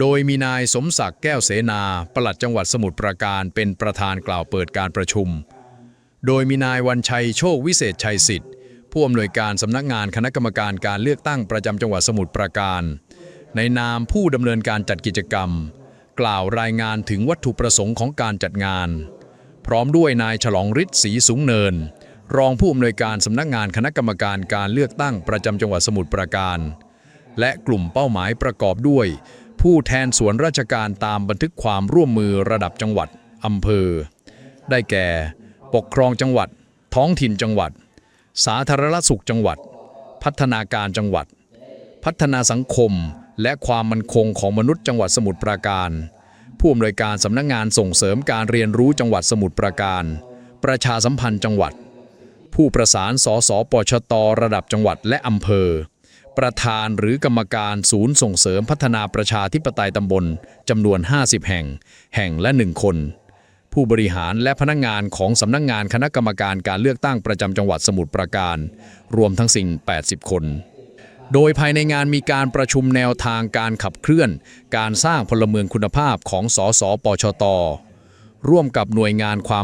โดยมีนายสมศักดิ์แก้วเสนา ปลัดจังหวัดสมุทรปราการเป็นประธานกล่าวเปิดการประชุม โดยมีนายวันชัยโชควิเศษชัยสิทธิ์ ผู้อำนวยการสำนักงานคณะกรรมการการเลือกตั้งประจำจังหวัดสมุทรปราการ ในนามผู้ดำเนินการจัดกิจกรรม กล่าวรายงานถึงวัตถุประสงค์ของการจัดงาน พร้อมด้วยนายฉลองฤทธิ์ศรีสูงเนิน รองผู้อำนวยการสำนักงานคณะกรรมการการเลือกตั้งประจำจังหวัดสมุทรปราการ และกลุ่มเป้าหมายประกอบด้วย ผู้แทนส่วนราชการตามบันทึกความร่วมมือระดับจังหวัดอำเภอ ได้แก่ ปกครองจังหวัด ท้องถิ่นจังหวัด สาธารณสุขจังหวัด พัฒนาการจังหวัด พัฒนาสังคม และความมั่นคงของมนุษย์จังหวัดสมุทรปราการ ผู้อำนวยการสำนักงานส่งเสริมการเรียนรู้จังหวัดสมุทรปราการ ประชาสัมพันธ์จังหวัด ผู้ประสานสสปชตระดับจังหวัดและอำเภอ ประธานหรือกรรมการศูนย์ส่งเสริมพัฒนาประชาธิปไตยตำบลจำนวน 50 แห่ง แห่งละ 1 คน ผู้บริหารและพนักงานของสำนักงานคณะกรรมการการเลือกตั้งประจำจังหวัดสมุทรปราการ รวมทั้งสิ้น80 คน โดยภายในงานมีการประชุมแนวทางการขับเคลื่อน การสร้างพลเมืองคุณภาพของสสปชต ร่วมกับหน่วยงานความ